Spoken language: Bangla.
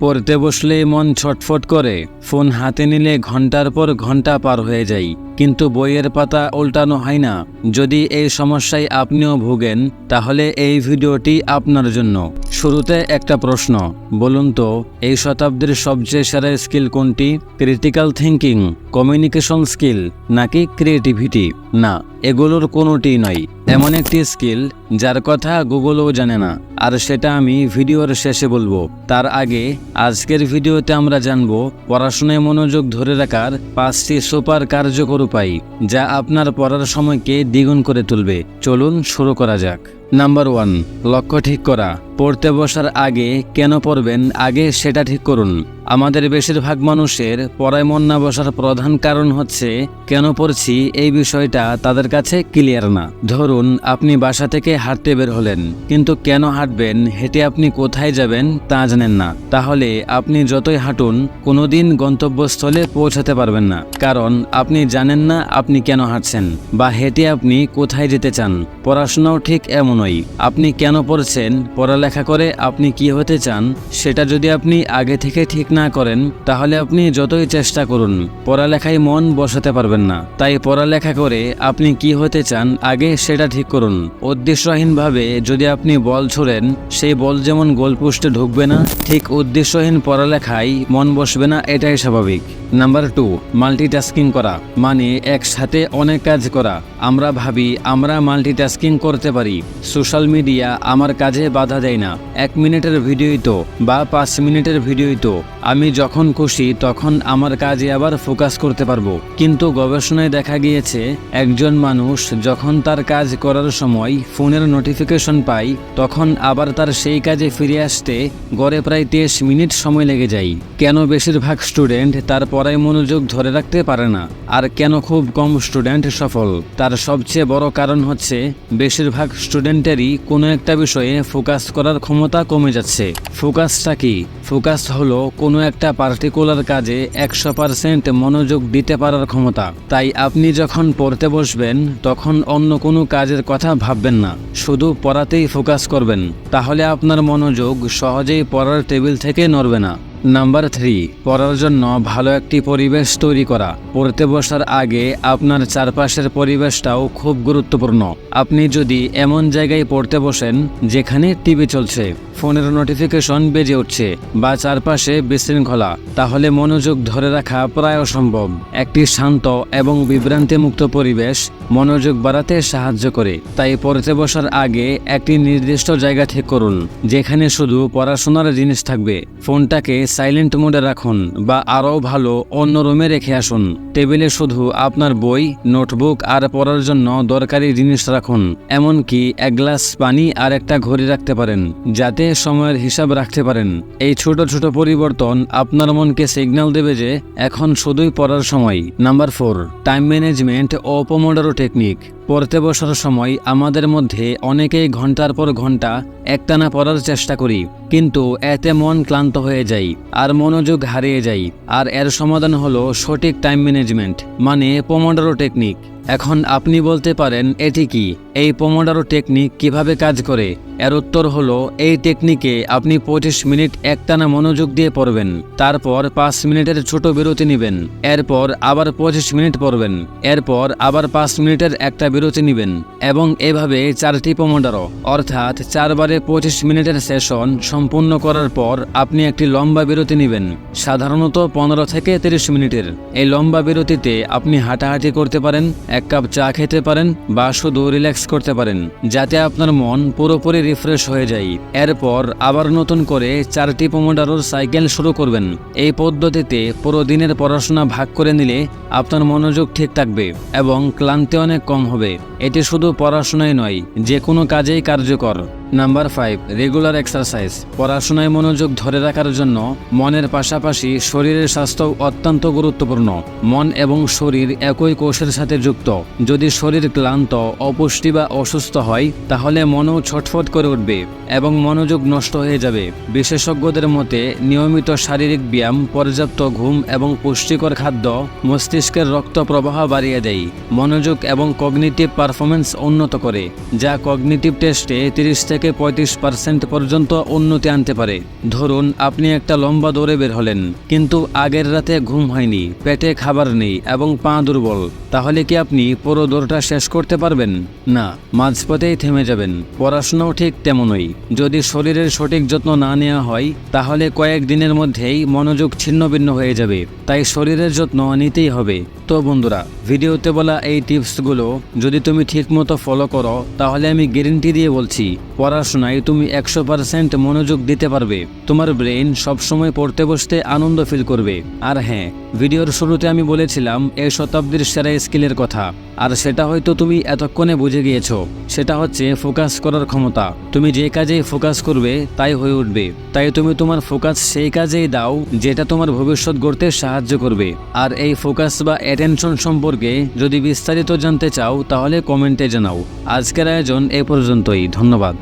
পড়তে বসলেই মন ছটফট করে। ফোন হাতে নিলে ঘণ্টার পর ঘণ্টা পার হয়ে যায় কিন্তু বইয়ের পাতা উল্টানো হয় না। যদি এই সমস্যায় আপনিও ভোগেন, তাহলে এই ভিডিওটি আপনার জন্য। শুরুতে একটা প্রশ্ন, বলুন তো, এই শতাব্দীর সবচেয়ে সেরা স্কিল কোনটি? ক্রিটিক্যাল থিঙ্কিং কমিউনিকেশন স্কিল, নাকি ক্রিয়েটিভিটি? না। এগুলোর কোনোটি নয়। এমন একটি স্কিল যার কথা গুগলও জানে না। আর সেটা আমি ভিডিওর শেষে বলব। তার আগে আজকের ভিডিওতে আমরা জানব, পড়াশোনায় মনোযোগ ধরে রাখার পাঁচটি সুপার কার্যকর উপায় যা আপনার পড়ার সময়কে দ্বিগুণ করে তুলবে। চলুন শুরু করা যাক। নাম্বার ওয়ান, লক্ষ্য ঠিক করা। পড়তে বসার আগে কেন পড়বেন? আগে সেটা ঠিক করুন। আমাদের বেশিরভাগ মানুষের পড়ায় মন না বসার প্রধান কারণ হচ্ছে, কেন পড়ছি এই বিষয়টা তাদের কাছে ক্লিয়ার না। ধরুন, আপনি বাসা থেকে হাঁটতে বের হলেন, কিন্তু কেন হাঁটবেন, হেঁটে আপনি কোথায় যাবেন তা জানেন না। তাহলে আপনি যতই হাঁটুন, কোনোদিন গন্তব্যস্থলে পৌঁছাতে পারবেন না। কারণ আপনি জানেন না আপনি কেন হাঁটছেন, বা হেঁটে আপনি কোথায় যেতে চান। পড়াশোনাও ঠিক এমনই। আপনি কেন পড়ছেন, পড়ালেখা করে আপনি কি হতে চান, সেটা যদি আপনি আগে থেকে ঠিক না করেন, তাহলে আপনি যতই চেষ্টা করুন, পড়ালেখায় মন বসাতে পারবেন না। তাই পড়ালেখা করে আপনি কি হতে চান, আগে সেটা ঠিক করুন। উদ্দেশ্যহীনভাবে যদি আপনি বল ছোড়েন, সেই বল যেমন গোলপোস্টে ঢুকবে না, ঠিক উদ্দেশ্যহীন পড়ালেখায় মন বসবে না, এটাই স্বাভাবিক। নাম্বার টু মাল্টিটাস্কিং করা মানে একসাথে অনেক কাজ করা। আমরা ভাবি, আমরা মাল্টিটাস্কিং করতে পারি। সোশ্যাল মিডিয়া আমার কাজে বাধা দেয় না। এক মিনিটের ভিডিওই তো, বা পাঁচ মিনিটের ভিডিওই তো। আমি যখন খুশি, তখন আমার কাজে আবার ফোকাস করতে পারব। কিন্তু গবেষণায় দেখা গিয়েছে, একজন মানুষ যখন তার কাজ করার সময় ফোনের নোটিফিকেশন পায়, তখন আবার তার সেই কাজে ফিরে আসতে গড়ে প্রায় তেইশ মিনিট সময় লেগে যায়। কেন বেশিরভাগ স্টুডেন্ট তার পড়ায় মনোযোগ ধরে রাখতে পারে না? আর কেন খুব কম স্টুডেন্ট সফল? সবচেয়ে বড় কারণ হচ্ছে, বেশিরভাগ স্টুডেন্টেরই কোনো একটা বিষয়ে ফোকাস করার ক্ষমতা কমে যাচ্ছে। ফোকাসটা কি? ফোকাস হলো কোনো একটা পার্টিকুলার কাজে একশো পার্সেন্ট মনোযোগ দিতে পারার ক্ষমতা। তাই আপনি যখন পড়তে বসবেন, তখন অন্য কোনো কাজের কথা ভাববেন না। শুধু পড়াতেই ফোকাস করবেন। তাহলে আপনার মনোযোগ সহজেই পড়ার টেবিল থেকে নড়বে না। নাম্বার থ্রি পড়ার জন্য ভালো একটি পরিবেশ তৈরি করা। পড়তে বসার আগে আপনার চারপাশের পরিবেশটাও খুব গুরুত্বপূর্ণ। আপনি যদি এমন জায়গায় পড়তে বসেন, যেখানে টিভি চলছে, ফোনের নোটিফিকেশন বেজে উঠছে, বা চারপাশে বিশৃঙ্খলা, তাহলে মনোযোগ ধরে রাখা প্রায় অসম্ভব। একটি শান্ত এবং বিভ্রান্তিমুক্ত পরিবেশ মনোযোগ বাড়াতে সাহায্য করে। তাই পড়তে বসার আগে একটি নির্দিষ্ট জায়গা ঠিক করুন, যেখানে শুধু পড়াশোনার জিনিস থাকবে। ফোনটাকে সাইলেন্ট মোডে রাখুন বা আরও ভালো অন্য রুমে রেখে আসুন। টেবিলে শুধু আপনার বই নোটবুক আর পড়ার জন্য দরকারি জিনিস রাখুন, এমনকি এক গ্লাস পানি আর একটা ঘড়ি রাখতে পারেন, যাতে সময়ের হিসাব রাখতে পারেন। এই ছোট ছোট পরিবর্তন আপনার মনকে সিগন্যাল দেবে যে এখন শুধুই পড়ার সময়। নাম্বার ফোর টাইম ম্যানেজমেন্ট ও পোমোডারো টেকনিক পড়তে বসার সময় আমাদের মধ্যে অনেকেই ঘণ্টার পর ঘণ্টা একটানা পড়ার চেষ্টা করি, কিন্তু এতে মন ক্লান্ত হয়ে যায়। আর মনোযোগ হারিয়ে যাই। আর এর সমাধান হলো সঠিক টাইম ম্যানেজমেন্ট মানে পমন্ডারো টেকনিক এখন আপনি বলতে পারেন, এটি কি? এই পোমোডারো টেকনিক কীভাবে কাজ করে? এর উত্তর হলো, এই টেকনিকে আপনি পঁচিশ মিনিট একটানা মনোযোগ দিয়ে পড়বেন, তারপর পাঁচ মিনিটের ছোট বিরতি নেবেন, এরপর আবার পঁচিশ মিনিট পড়বেন, এরপর আবার পাঁচ মিনিটের একটা বিরতি নেবেন, এবং এভাবে চারটি পোমোডারো অর্থাৎ চারবারে পঁচিশ মিনিটের সেশন সম্পূর্ণ করার পর আপনি একটি লম্বা বিরতি নেবেন, সাধারণত পনেরো থেকে তিরিশ মিনিটের। এই লম্বা বিরতিতে আপনি হাঁটাহাঁটি করতে পারেন এক কাপ চা খেতে পারেন বা শুধু রিল্যাক্স করতে পারেন, যাতে আপনার মন পুরোপুরি রিফ্রেশ হয়ে যায়। এরপর আবার নতুন করে চারটি পোমোডারোর সাইকেল শুরু করবেন। এই পদ্ধতিতে পুরো দিনের পড়াশোনা ভাগ করে নিলে আপনার মনোযোগ ঠিক থাকবে এবং ক্লান্তি অনেক কম হবে। এটি শুধু পড়াশোনায় নয়, যে কোনো কাজেই কার্যকর। নাম্বার ফাইভ রেগুলার এক্সারসাইজ পড়াশোনায় মনোযোগ ধরে রাখার জন্য মনের পাশাপাশি শরীরের স্বাস্থ্য অত্যন্ত গুরুত্বপূর্ণ। মন এবং শরীর একই কোষের সাথে যুক্ত। যদি শরীর ক্লান্ত, অপুষ্টি বা অসুস্থ হয়, তাহলে মনও ছটফট করে উঠবে এবং মনোযোগ নষ্ট হয়ে যাবে। বিশেষজ্ঞদের মতে, নিয়মিত শারীরিক ব্যায়াম, পর্যাপ্ত ঘুম এবং পুষ্টিকর খাদ্য মস্তিষ্কের রক্ত প্রবাহ বাড়িয়ে দেয়। মনোযোগ এবং কগনিটিভ পারফরমেন্স উন্নত করে, যা কগনিটিভ টেস্টে তিরিশ থেকে থেকে পঁয়ত্রিশ পার্সেন্ট পর্যন্ত উন্নতি আনতে পারে। ধরুন, আপনি একটা লম্বা দৌড়ে বের হলেন, কিন্তু আগের রাতে ঘুম হয়নি, পেটে খাবার নেই এবং পা দুর্বল, তাহলে কি আপনি পুরো দৌড়টা শেষ করতে পারবেন? না, মাঝপথেই থেমে যাবেন। পড়াশোনাও ঠিক তেমনই। যদি শরীরের সঠিক যত্ন না নেওয়া হয়, তাহলে কয়েক দিনের মধ্যেই মনোযোগ ছিন্নভিন্ন হয়ে যাবে। তাই শরীরের যত্ন নিতেই হবে। তো বন্ধুরা, ভিডিওতে বলা এই টিপসগুলো যদি তুমি ঠিকমতো ফলো করো, তাহলে আমি গ্যারেন্টি দিয়ে বলছি পড়াশোনায় তুমি একশো পার্সেন্ট মনোযোগ দিতে পারবে। তোমার ব্রেন সবসময় পড়তে বসতে আনন্দ ফিল করবে। আর হ্যাঁ ভিডিওর শুরুতে আমি বলেছিলাম এই শতাব্দীর সেরা স্কিলের কথা। আর সেটা হয়তো তুমি এতক্ষণে বুঝে গিয়েছো। সেটা হচ্ছে ফোকাস করার ক্ষমতা। তুমি যে কাজেই ফোকাস করবে, তাই হয়ে উঠবে। তাই তুমি তোমার ফোকাস সেই কাজেই দাও, যেটা তোমার ভবিষ্যৎ গড়তে সাহায্য করবে। আর এই ফোকাস বা অ্যাটেনশন সম্পর্কে যদি বিস্তারিত জানতে চাও, তাহলে কমেন্টে জানাও। আজকের আয়োজন এ পর্যন্তই। ধন্যবাদ।